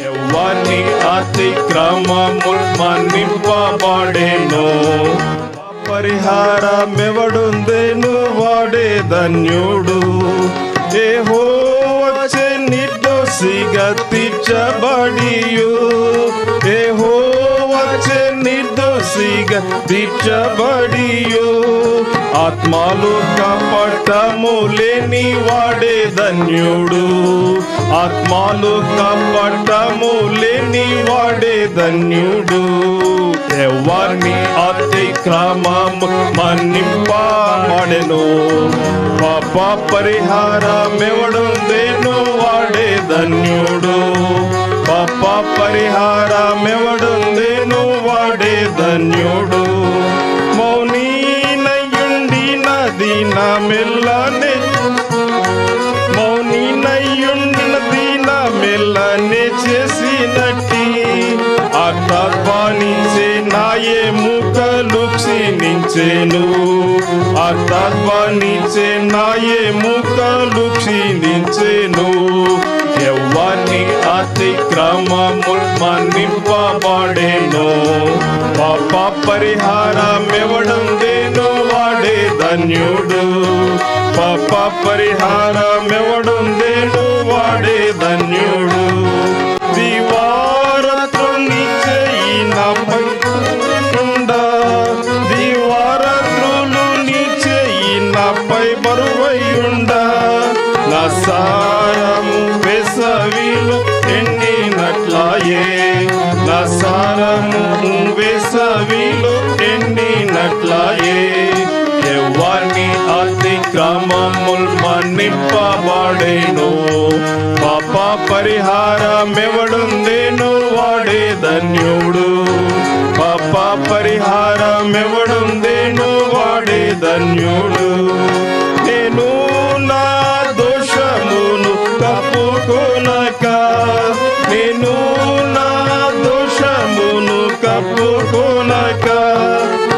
ఎవని అతిక్రమముల్ మన్నింపబడేను. పరిహారమెవడుందేను వాడే ధన్యుడు. ఏహో వచ్చే నిర్దోషిగా తీర్చబడియు ఏహో వచ్చే నిర్దోషిగా తీర్చబడియో ఆత్మలు కపటము లేని వాడే ధన్యుడు. ఆత్మలు కపటము లేని వాడే ధన్యుడు. ఎవరిని అతిక్రమం మన్నింపబడెను. పాప పరిహారం పరిహారమెవడుందేను వాడే ధన్యుడు. పాప పరిహారం పరిహారమెవడుందేను వాడే ధన్యుడు. నా మెల్లనే మౌనీనయుండి నా మెల్లనే చేసినట్టి. అర్థాత్వానిచే నాయే ముఖలు క్షీణించేను. అర్థాత్వానిచే నాయే ముఖలు క్షీణించేను. ఎవరిని అతిక్రమము మన్నింపబడేను. పాప పరిహారం పరిహారమెవడుందేను దే ధన్యుడు. పాప పరిహారమెవడుందేను వాడే ధన్యుడు. దివారత్రుని చేయి నాపై దివారత్రులు నీ నాపై బరువై నా సారము వేసవిలో ఎండినట్లాయే. నా సారము వేసవిలో ఎండినట్లాయే. అతిక్రమముల్ మన్నింపబడేను పాప పరిహారమెవడుందేను వాడే ధన్యుడు. పాప పరిహారమెవడుందేను వాడే ధన్యుడు. నేను నా దోషమును కప్పుకొనక నేను నా దోషమును కప్పుకొనక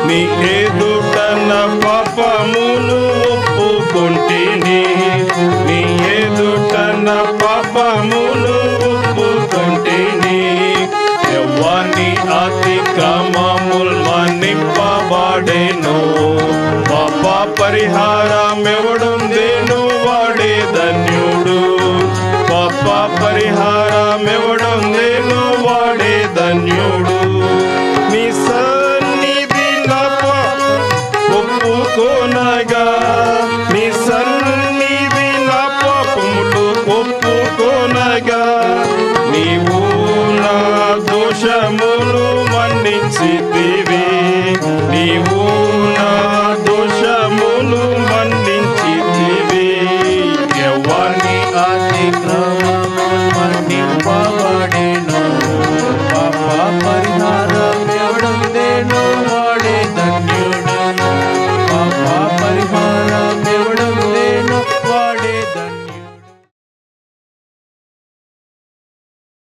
నీ ఎదుట నా పాపమును తండ్రి నీ ఎదుట నా పాపములు ఒప్పుకుంటేని ఎవరిని అతిక్రమముల్ మన్నింపబడేను? పాప పరిహారం ఎవడుందేను వాడే ధన్యుడు. పాప పరిహారం ఎవడుందేను వాడే ధన్యుడు. నీ సన్నిధి నా ఒప్పుకోనగా